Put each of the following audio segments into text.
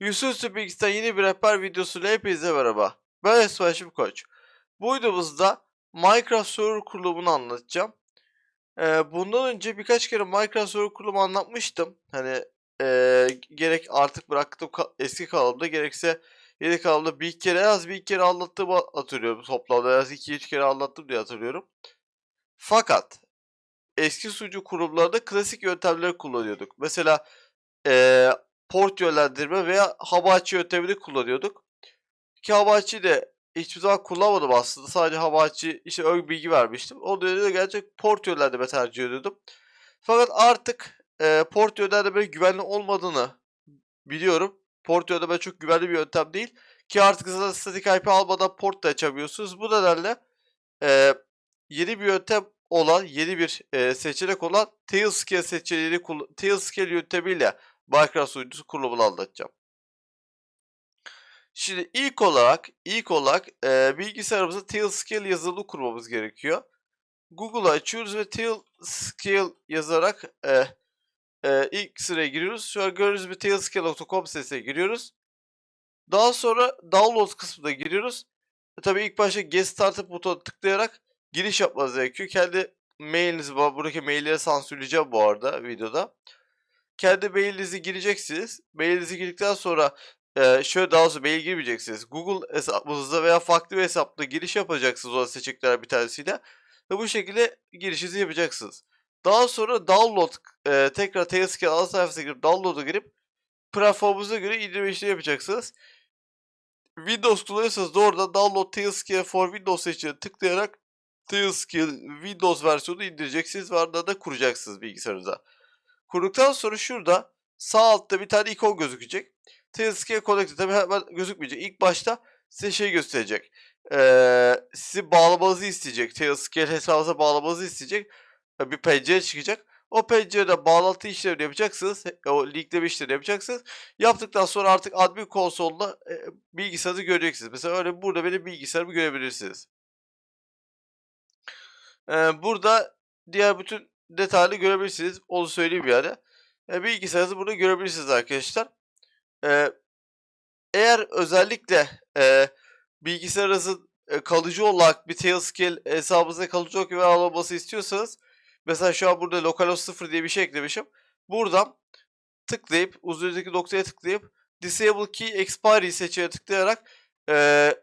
Yusuf Bilgisayar yeni bir rehber videosuyla hepinize merhaba. Ben Esmaşim Koç. Bu videomuzda Minecraft Server kurulumunu anlatacağım. Ee, bundan önce birkaç kere Minecraft Server kurulumu anlatmıştım. Hani ee, gerek artık bıraktım ka- eski kanalımda gerekse yeni kanalımda bir kere az bir kere anlattığımı hatırlıyorum. Toplamda az iki üç kere anlattım diye hatırlıyorum. Fakat eski sunucu kurumlarında klasik yöntemleri kullanıyorduk. Mesela ee, port yönlendirme veya Havachi yöntemini kullanıyorduk. Ki Havachi'yi de hiçbir zaman kullanmadım aslında. Sadece Havachi işte ön bilgi vermiştim. O dönemde de gerçek port yönlendirme tercih ediyordum. Fakat artık e, port yönlendirme güvenli olmadığını biliyorum. Port yönlendirme çok güvenli bir yöntem değil. Ki artık zaten statik IP almadan port da açamıyorsunuz. Bu nedenle e, yeni bir yöntem olan, yeni bir e, seçenek olan Tailscale seçeneğini Tailscale yöntemiyle Minecraft sunucusu kurulumunu anlatacağım. Şimdi ilk olarak ilk olarak e, bilgisayarımıza Tailscale yazılımı kurmamız gerekiyor. Google'ı açıyoruz ve Tailscale yazarak e, e, ilk sıraya giriyoruz. Şu an gördüğünüz gibi tailscale.com sitesine giriyoruz. Daha sonra download kısmına giriyoruz. E, tabii ilk başta get started butonuna tıklayarak giriş yapmanız gerekiyor. Kendi mailinizi, bu- buradaki mailleri sansürleyeceğim bu arada videoda. Kendi mailinizi gireceksiniz. Mailinizi girdikten sonra e, şöyle daha sonra mail girmeyeceksiniz. Google hesabınızda veya farklı bir hesapta giriş yapacaksınız o seçenekler bir tanesiyle. Ve bu şekilde girişinizi yapacaksınız. Daha sonra download e, tekrar Tailscale ana sayfasına girip download'a girip platformunuza göre indirme işlemi yapacaksınız. Windows kullanıyorsanız doğrudan download Tailscale for Windows seçeneğine tıklayarak Tailscale Windows versiyonu indireceksiniz ve ardından da kuracaksınız bilgisayarınıza. Kurduktan sonra şurada sağ altta bir tane ikon gözükecek. Tailscale Connected tabi hemen gözükmeyecek. İlk başta size şey gösterecek. Ee, sizi bağlamanızı isteyecek. Tailscale hesabınıza bağlamanızı isteyecek. Ee, Bir pencere çıkacak. O pencerede bağlantı işlemini yapacaksınız. O linkleme işlemini yapacaksınız. Yaptıktan sonra artık admin konsolunda e, bilgisayarınızı göreceksiniz. Mesela öyle burada benim bilgisayarımı görebilirsiniz. Ee, burada diğer bütün detaylı görebilirsiniz. Onu söyleyeyim yani. E, bilgisayarınızı burada görebilirsiniz arkadaşlar. Ee, eğer özellikle e, bilgisayarınızın e, kalıcı olarak bir Tailscale hesabınıza kalıcı olarak güven alınması istiyorsanız mesela şu an burada localhost 0 diye bir şey eklemişim. Buradan tıklayıp üzerindeki noktaya tıklayıp disable key expiry seçeneğine tıklayarak e,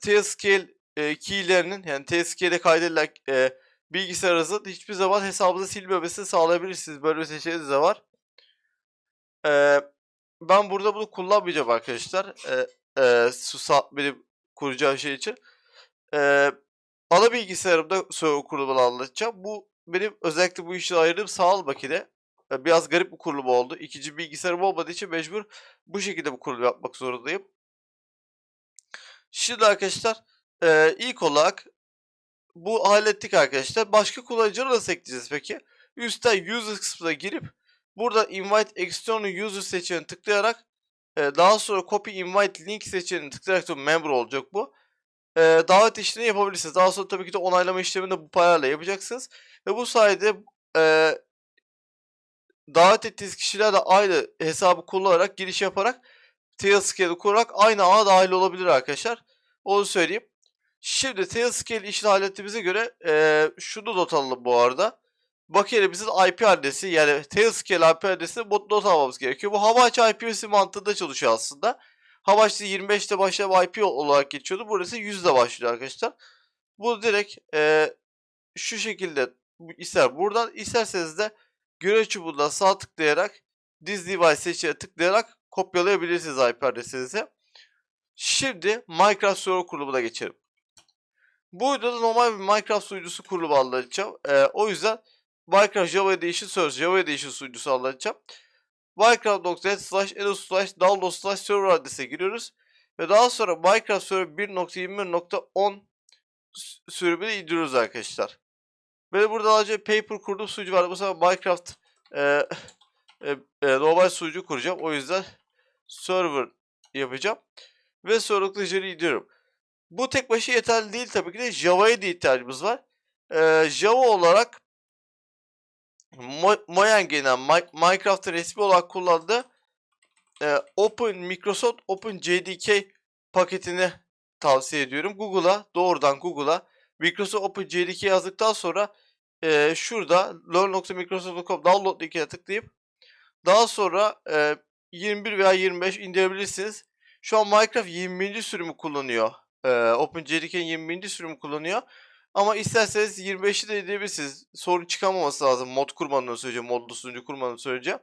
Tailscale e, keylerinin yani Tailscale'e kaydedilen e, bilgisayarınızın hiçbir zaman hesabınızı silmemesini sağlayabilirsiniz. Böyle bir seçeneğiniz de var. E, ben burada bunu kullanmayacağım arkadaşlar. E, e, su sa- benim kuracağım şey için. E, ana bilgisayarımda server kurulumunu anlatacağım. Bu benim özellikle bu işe ayırdığım sağ makine. E, Biraz garip bir kurulum oldu. İkinci bilgisayarım olmadığı için mecbur bu şekilde bu kurulumu yapmak zorundayım. Şimdi arkadaşlar e, ilk olarak bu hallettik arkadaşlar. Başka kullanıcıları nasıl ekleyeceğiz peki? Üstten user kısmına girip burada invite external user seçeneğine tıklayarak e, daha sonra copy invite link seçeneğine tıklayarak da member olacak bu. E, davet işlemini yapabilirsiniz. Daha sonra tabii ki de onaylama işlemini de bu parayla yapacaksınız. Ve bu sayede e, davet ettiğiniz kişilerle aynı hesabı kullanarak giriş yaparak Tailscale'ı kurarak aynı ağa dahil olabilir arkadaşlar. Onu söyleyeyim. Şimdi Tailscale işini hallettiğimize göre eee şunu not alalım bu arada. Makinemizin IP adresi yani Tailscale IP adresini not almamız gerekiyor. Bu Havachi IP'si mantığında çalışıyor aslında. Havachi 25'te başlayan IP olarak geçiyordu. Burası 100'de başlıyor arkadaşlar. Bu direkt eee, şu şekilde ister buradan isterseniz de görev çubuğundan sağ tıklayarak This device seçeneğine tıklayarak kopyalayabilirsiniz IP adresinizi. Şimdi Minecraft server kurulumuna geçelim. Bu videoda normal bir Minecraft sunucusu kurulumu anlatacağım. Ee, o yüzden Minecraft Java Edition Search Java Edition sunucusu anlatacağım. Minecraft.net slash edo slash download slash server adresine giriyoruz. Ve daha sonra Minecraft Server 1.21.10 s- sürümünü indiriyoruz arkadaşlar. Benim burada daha önce Paper kurduğum sunucu vardı. Bu sefer Minecraft e, e, e, normal sunucu kuracağım. O yüzden server yapacağım. Ve sonrasında Jerry indiriyorum. Bu tek başına yeterli değil tabii ki de Java'ya da ihtiyacımız var. Ee, Java olarak Mo- Mi- Minecraft'ın resmi olarak kullandığı e, Open Microsoft Open JDK paketini tavsiye ediyorum. Google'a doğrudan Google'a Microsoft Open JDK yazdıktan sonra e, şurada learn.microsoft.com download linkine tıklayıp daha sonra e, 21 veya 25 indirebilirsiniz. Şu an Minecraft 20. sürümü kullanıyor. E, OpenJDK'nin 20. sürümü kullanıyor. Ama isterseniz 25'i de edebilirsiniz. Sorun çıkamaması lazım mod kurmadığınız sürece, modlu sunucu kurmadığınız sürece.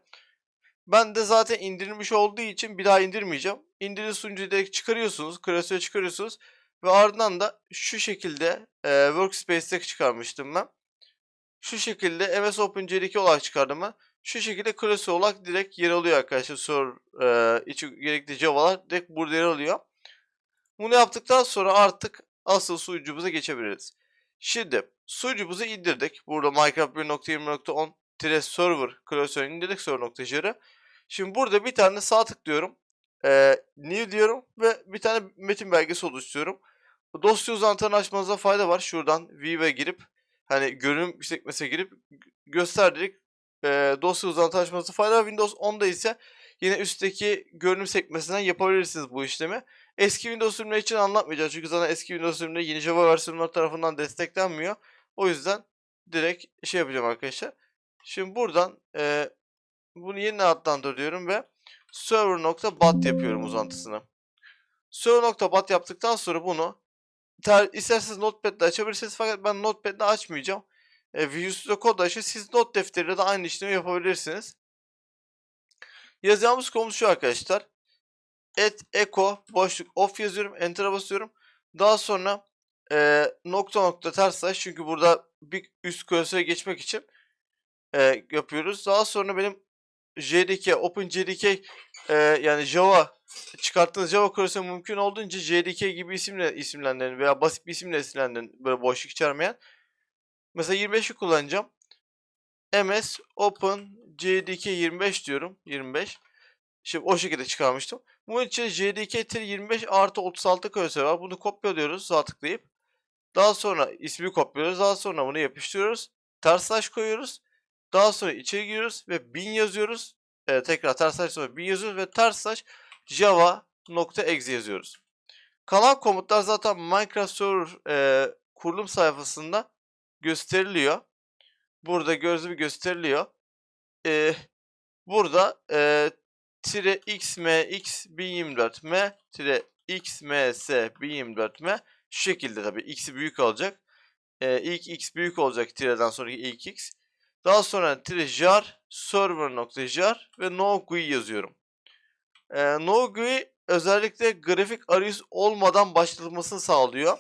Ben de zaten indirilmiş olduğu için bir daha indirmeyeceğim. İndirili sunucuyu direkt çıkarıyorsunuz. Klasöre çıkarıyorsunuz. Ve ardından da şu şekilde e, Workspace'te çıkarmıştım ben. Şu şekilde MS OpenJDK olarak çıkardım ben. Şu şekilde klasör olarak direkt yer alıyor arkadaşlar. Server e, içi gerekli Java'lar direkt burada yer alıyor. Bunu yaptıktan sonra artık asıl sunucumuza geçebiliriz. Şimdi sunucumuzu indirdik. Burada Minecraft 1.20.10 server klasörünü indirdik server.jr'ı. Şimdi burada bir tane sağ tıklıyorum. Ee, new diyorum ve bir tane metin belgesi oluşturuyorum. Dosya uzantılarını açmanıza fayda var. Şuradan view'e girip hani görünüm sekmesine girip gösterdik. E, dosya uzantı açmanıza fayda var. Windows 10'da ise yine üstteki görünüm sekmesinden yapabilirsiniz bu işlemi. Eski Windows sürümleri için anlatmayacağım. Çünkü zaten eski Windows sürümleri yeni Java versiyonları tarafından desteklenmiyor. O yüzden direkt şey yapacağım arkadaşlar. Şimdi buradan e, bunu yeniden adlandırıyorum ve server.bat yapıyorum uzantısını. Server.bat yaptıktan sonra bunu ter, isterseniz Notepad'de açabilirsiniz fakat ben Notepad'de açmayacağım. E, Visual Studio Code açıp siz not defteriyle de aynı işlemi yapabilirsiniz. Yazacağımız komut şu arkadaşlar. Et echo boşluk off yazıyorum. Enter'a basıyorum. Daha sonra e, nokta nokta ters slash çünkü burada bir üst klasöre geçmek için e, yapıyoruz. Daha sonra benim JDK, OpenJDK e, yani Java çıkarttığınız Java klasörü mümkün olduğunca JDK gibi isimle isimlendirin veya basit bir isimle isimlendirin böyle boşluk içermeyen. Mesela 25'i kullanacağım. MS Open JDK 25 diyorum. 25. Şimdi o şekilde çıkarmıştım. Bunun için JDK 25 artı 36 klasörü var. Bunu kopyalıyoruz sağ tıklayıp. Daha sonra ismi kopyalıyoruz. Daha sonra bunu yapıştırıyoruz. Ters slash koyuyoruz. Daha sonra içeri giriyoruz ve bin yazıyoruz. Ee, tekrar ters slash sonra bin yazıyoruz ve ters slash java.exe yazıyoruz. Kalan komutlar zaten Minecraft Server e, kurulum sayfasında gösteriliyor. Burada gördüğünüz gibi gösteriliyor. Ee, burada e, tire xmx 1024 m tire xms 1024 m şu şekilde tabii x'i büyük olacak. Ee, ilk x büyük olacak tireden sonraki ilk x. Daha sonra tire jar server.jar ve no GUI yazıyorum. Ee, no GUI özellikle grafik arayüz olmadan başlatılmasını sağlıyor.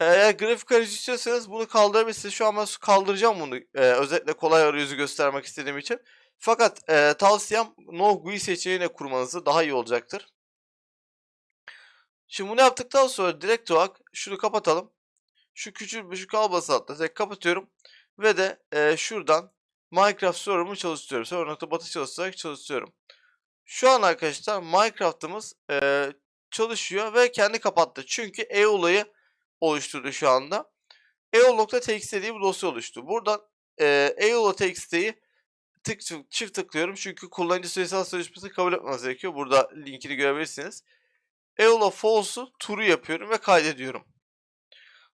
Eğer grafik arayüzü istiyorsanız bunu kaldırabilirsiniz. Şu an ben kaldıracağım bunu. Ee, özellikle kolay arayüzü göstermek istediğim için. Fakat e, tavsiyem no GUI seçeneğiyle kurmanızı daha iyi olacaktır. Şimdi bunu yaptıktan sonra direkt olarak şunu kapatalım. Şu küçük şu kalbası tek kapatıyorum. Ve de e, şuradan Minecraft server'ımı çalıştırıyorum. Server.batı çalıştırarak çalıştırıyorum. Şu an arkadaşlar Minecraft'ımız e, çalışıyor ve kendi kapattı. Çünkü e olayı oluşturdu şu anda. eol.txt diye bir dosya oluştu. Buradan e, eol.txt'yi tık çift tıklıyorum çünkü kullanıcı sayısal sözleşmesini kabul etmeniz gerekiyor. Burada linkini görebilirsiniz. Eola false'u true yapıyorum ve kaydediyorum.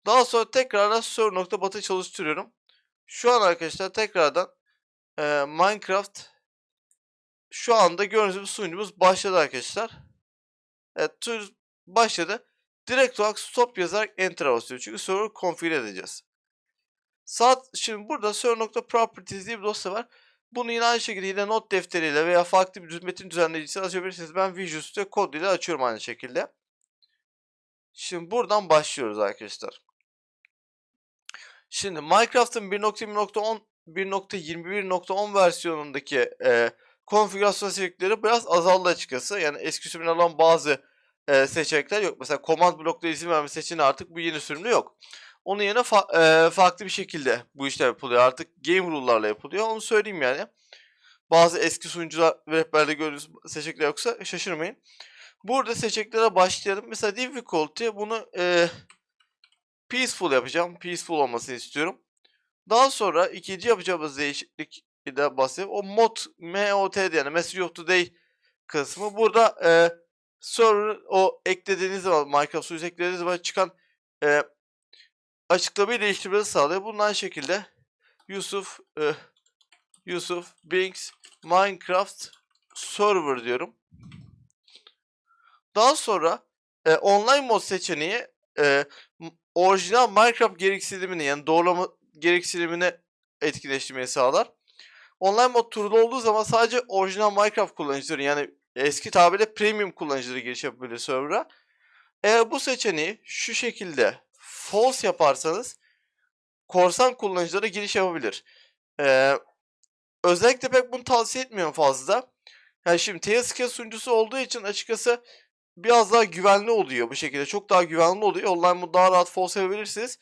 Daha sonra tekrardan server.bat'ı çalıştırıyorum. Şu an arkadaşlar tekrardan e, Minecraft şu anda gördüğünüz gibi sunucumuz başladı arkadaşlar. Evet başladı. Direkt olarak stop yazarak enter'a basıyor. Çünkü server configure edeceğiz. Saat şimdi burada server.properties diye bir dosya var. Bunu yine aynı şekilde yine not defteriyle veya farklı bir metin düzenleyicisi açabilirsiniz. Ben Visual Studio Code ile açıyorum aynı şekilde. Şimdi buradan başlıyoruz arkadaşlar. Şimdi Minecraft'ın 1.20.10 1.21.10 versiyonundaki e, konfigürasyon seçenekleri biraz azaldı açıkçası. Yani eski sürümden olan bazı e, seçenekler yok. Mesela command blokta izin verme seçeneği artık bu yeni sürümde yok. Onun yerine fa e, farklı bir şekilde bu işler yapılıyor. Artık game rule'larla yapılıyor. Onu söyleyeyim yani. Bazı eski sunucular rehberde gördüğünüz seçenekler yoksa şaşırmayın. Burada seçeneklere başlayalım. Mesela difficulty bunu e, peaceful yapacağım. Peaceful olmasını istiyorum. Daha sonra ikinci yapacağımız değişiklik de bahsedeyim. O mod MOT yani Message of Today kısmı. Burada e, server o eklediğiniz zaman Minecraft sunucusu eklediğiniz zaman çıkan e, açıklamayı değiştirmenizi sağlıyor. Bunun aynı şekilde Yusuf e, Yusuf Binks Minecraft Server diyorum. Daha sonra e, online mod seçeneği e, orijinal Minecraft gereksinimini yani doğrulama gereksinimini etkileştirmeyi sağlar. Online mod turlu olduğu zaman sadece orijinal Minecraft kullanıcıları yani eski tabirle premium kullanıcıları giriş yapabilir server'a. Eğer bu seçeneği şu şekilde false yaparsanız korsan kullanıcılara giriş yapabilir. Ee, özellikle pek bunu tavsiye etmiyorum fazla. Yani şimdi TSK sunucusu olduğu için açıkçası biraz daha güvenli oluyor bu şekilde. Çok daha güvenli oluyor. Online mod daha rahat false yapabilirsiniz.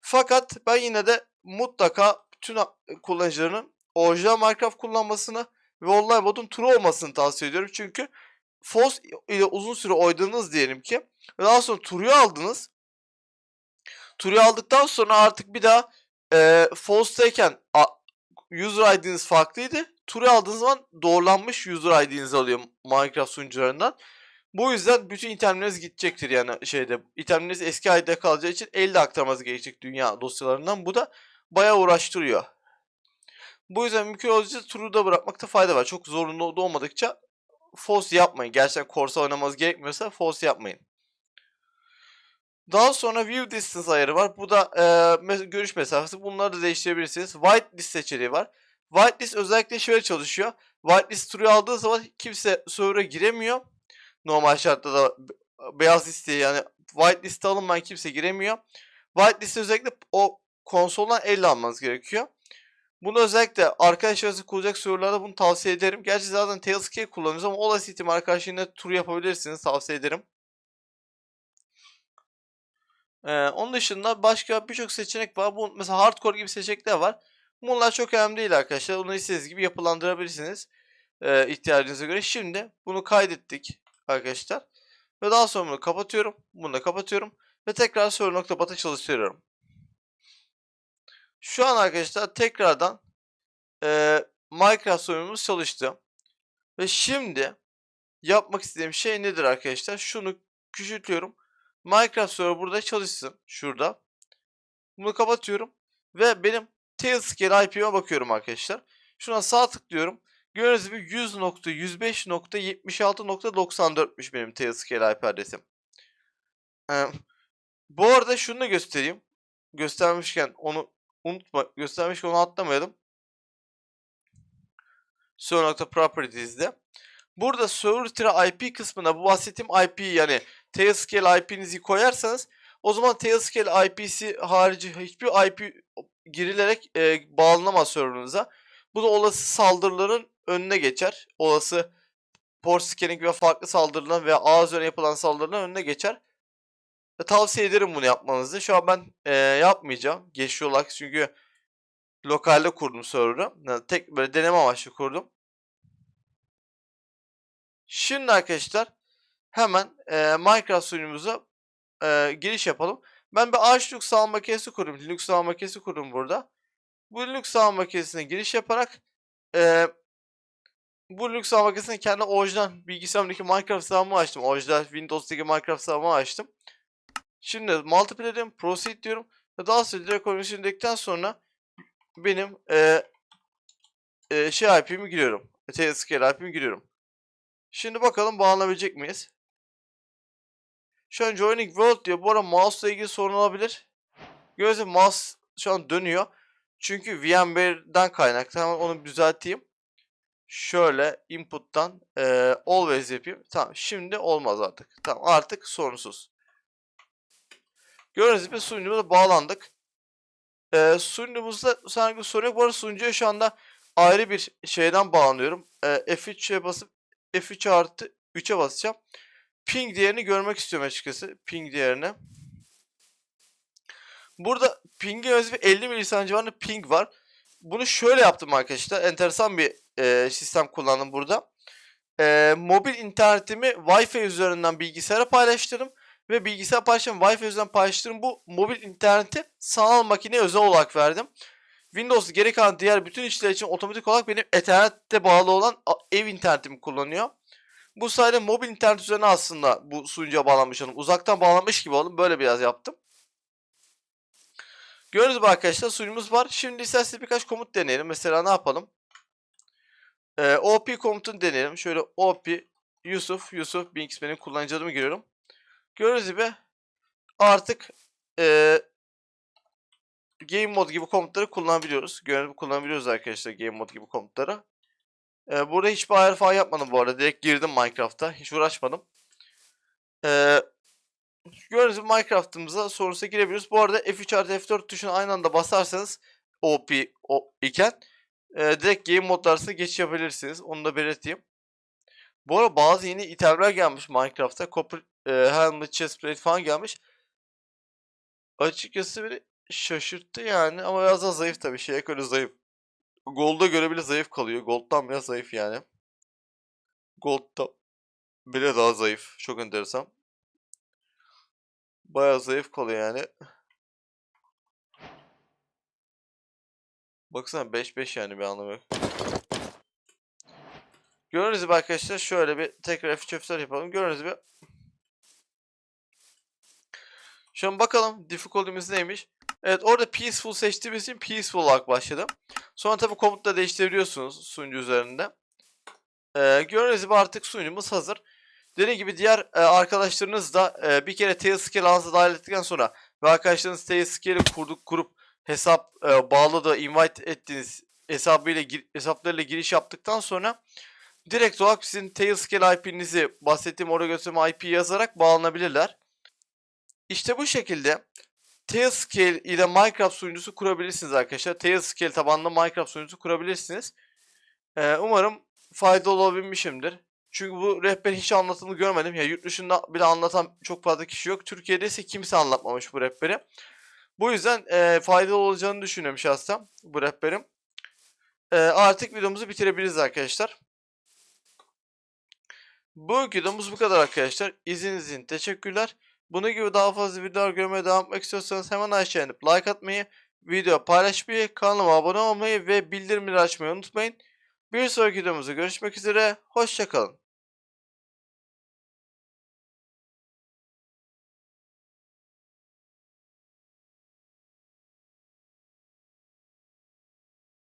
Fakat ben yine de mutlaka bütün kullanıcıların orijinal Minecraft kullanmasını ve online modun true olmasını tavsiye ediyorum. Çünkü false ile uzun süre oynadınız diyelim ki ve daha sonra true'yu aldınız. True'yu aldıktan sonra artık bir daha e, false'tayken a- user ID'niz farklıydı. True'yu aldığınız zaman doğrulanmış user ID'nizi alıyor Minecraft sunucularından. Bu yüzden bütün itemleriniz gidecektir yani şeyde. itemleriniz eski ID'de kalacağı için elde aktarmanız gerekecek dünya dosyalarından. Bu da bayağı uğraştırıyor. Bu yüzden mümkün olduğunca True'da bırakmakta fayda var. Çok zorunlu olmadıkça false yapmayın. Gerçekten korsa oynamanız gerekmiyorsa false yapmayın. Daha sonra view distance ayarı var. Bu da e, görüş mesafesi. Bunları da değiştirebilirsiniz. Whitelist seçeneği var. Whitelist özellikle şöyle çalışıyor. Whitelist true aldığı zaman kimse server'a giremiyor. Normal şartlarda be- beyaz listeye yani whitelist alınmayan kimse giremiyor. Whitelist özellikle o konsoldan elle almanız gerekiyor. Bunu özellikle arkadaşlarınızı kuracak serverlarda bunu tavsiye ederim. Gerçi zaten Tailscape kullanıyoruz ama olası ihtimal arkadaşlarıyla tur yapabilirsiniz. Tavsiye ederim. Ee, onun dışında başka birçok seçenek var. Bu mesela hardcore gibi seçenekler var. Bunlar çok önemli değil arkadaşlar. Bunu istediğiniz gibi yapılandırabilirsiniz. E, ihtiyacınıza göre. Şimdi bunu kaydettik arkadaşlar. Ve daha sonra bunu kapatıyorum. Bunu da kapatıyorum. Ve tekrar server.bat'a çalıştırıyorum. Şu an arkadaşlar tekrardan e, Minecraft serverımız çalıştı. Ve şimdi yapmak istediğim şey nedir arkadaşlar? Şunu küçültüyorum. Minecraft server burada çalışsın. Şurada. Bunu kapatıyorum. Ve benim Tailscale IP'me bakıyorum arkadaşlar. Şuna sağ tıklıyorum. Gördüğünüz gibi 100.105.76.94'müş benim Tailscale IP adresim. Ee, bu arada şunu da göstereyim. Göstermişken onu unutma. Göstermişken onu atlamayalım. Server.properties'de. Burada server IP kısmına bu bahsettiğim IP yani Tailscale IP'nizi koyarsanız o zaman Tailscale IP'si harici hiçbir IP girilerek e, bağlanamaz serverınıza. Bu da olası saldırıların önüne geçer. Olası port scanning ve farklı saldırıların veya ağ üzerine yapılan saldırıların önüne geçer. E, tavsiye ederim bunu yapmanızı. Şu an ben e, yapmayacağım. Geçici olarak çünkü lokalde kurdum server'ı. Yani tek böyle deneme amaçlı kurdum. Şimdi arkadaşlar hemen e, Minecraft sunucumuza e, giriş yapalım. Ben bir Arch Linux sağlam makinesi kurdum. Linux sağlam makinesi kurdum burada. Bu Linux sağlam makinesine giriş yaparak e, bu Linux sağlam makinesine kendi orijinal bilgisayarımdaki Minecraft sağlamı açtım. Orijinal Windows'taki Minecraft sağlamı açtım. Şimdi multiplayer'im proceed diyorum. Daha sonra direkt dedikten sonra benim e, e, şey IP'mi giriyorum. Tailscale IP'mi giriyorum. Şimdi bakalım bağlanabilecek miyiz? Şu an Joining World diyor. Bu arada mouse ile ilgili sorun olabilir. Gibi mouse şu an dönüyor. Çünkü VMware'den kaynaklı. Hemen onu düzelteyim. Şöyle input'tan e, always yapayım. Tamam şimdi olmaz artık. Tamam artık sorunsuz. Gördüğünüz gibi sunucumuza bağlandık. E, sunucumuzda sanki bir sorun yok. Bu arada sunucuya şu anda ayrı bir şeyden bağlanıyorum. E, F3'e basıp F3 artı 3'e basacağım. Ping değerini görmek istiyorum açıkçası. Ping değerini. Burada ping'in özü 50 milisaniye civarında ping var. Bunu şöyle yaptım arkadaşlar. Enteresan bir e, sistem kullandım burada. E, mobil internetimi Wi-Fi üzerinden bilgisayara paylaştırdım. Ve bilgisayar paylaştım Wi-Fi üzerinden paylaştırdım. Bu mobil interneti sanal makineye özel olarak verdim. Windows geri kalan diğer bütün işler için otomatik olarak benim Ethernet'te bağlı olan ev internetimi kullanıyor. Bu sayede mobil internet üzerine aslında bu sunucuya bağlanmış oldum. Uzaktan bağlanmış gibi oldum. Böyle biraz yaptım. Gördüğünüz gibi arkadaşlar suyumuz var. Şimdi isterseniz birkaç komut deneyelim. Mesela ne yapalım? Ee, OP komutunu deneyelim. Şöyle OP Yusuf, Yusuf Binks benim kullanıcı adımı giriyorum. Gördüğünüz gibi artık ee, game mod gibi komutları kullanabiliyoruz. Gördüğünüz gibi kullanabiliyoruz arkadaşlar game mod gibi komutları. Ee, burada hiçbir ayar falan yapmadım bu arada. Direkt girdim Minecraft'a. Hiç uğraşmadım. Ee, gördüğünüz gibi Minecraft'ımıza sorunuza girebiliyoruz. Bu arada F3 artı F4 tuşuna aynı anda basarsanız OP o, iken e, direkt game modlar arasında geçiş yapabilirsiniz. Onu da belirteyim. Bu arada bazı yeni itemler gelmiş Minecraft'ta. Copper e, Helmet, Chestplate falan gelmiş. Açıkçası beni şaşırttı yani ama biraz daha zayıf tabii. Şeye göre zayıf. Gold'a göre bile zayıf kalıyor. Gold'dan biraz zayıf yani. Gold'da bile daha zayıf. Çok enteresan. Bayağı zayıf kalıyor yani. Baksana 5-5 yani bir anlamı yok. Gördüğünüz gibi arkadaşlar şöyle bir tekrar F3 F4 yapalım. Gördüğünüz gibi. Şu an bakalım difficulty'miz neymiş. Evet orada peaceful seçtiğimiz için peaceful olarak başladı. Sonra tabi komutla değiştirebiliyorsunuz sunucu üzerinde. Ee, gördüğünüz gibi artık sunucumuz hazır. Dediğim gibi diğer e, arkadaşlarınız da e, bir kere Tailscale ağzına dahil ettikten sonra ve arkadaşlarınız Tailscale'i kurduk kurup hesap e, bağladı, invite ettiğiniz hesabıyla hesaplarıyla giriş yaptıktan sonra direkt olarak sizin Tailscale IP'nizi bahsettiğim oraya gösterme IP yazarak bağlanabilirler. İşte bu şekilde Tailscale ile Minecraft sunucusu kurabilirsiniz arkadaşlar. Tailscale tabanlı Minecraft sunucusu kurabilirsiniz. Ee, umarım faydalı olabilmişimdir. Çünkü bu rehber hiç anlatımını görmedim. Ya yurt dışında bile anlatan çok fazla kişi yok. Türkiye'de ise kimse anlatmamış bu rehberi. Bu yüzden e, faydalı olacağını düşünüyorum şahsen bu rehberim. E, artık videomuzu bitirebiliriz arkadaşlar. Bu videomuz bu kadar arkadaşlar. İzninizin teşekkürler. Bunun gibi daha fazla videolar görmeye devam etmek istiyorsanız hemen aşağı inip like atmayı, video paylaşmayı, kanalıma abone olmayı ve bildirimleri açmayı unutmayın. Bir sonraki videomuzda görüşmek üzere. Hoşçakalın.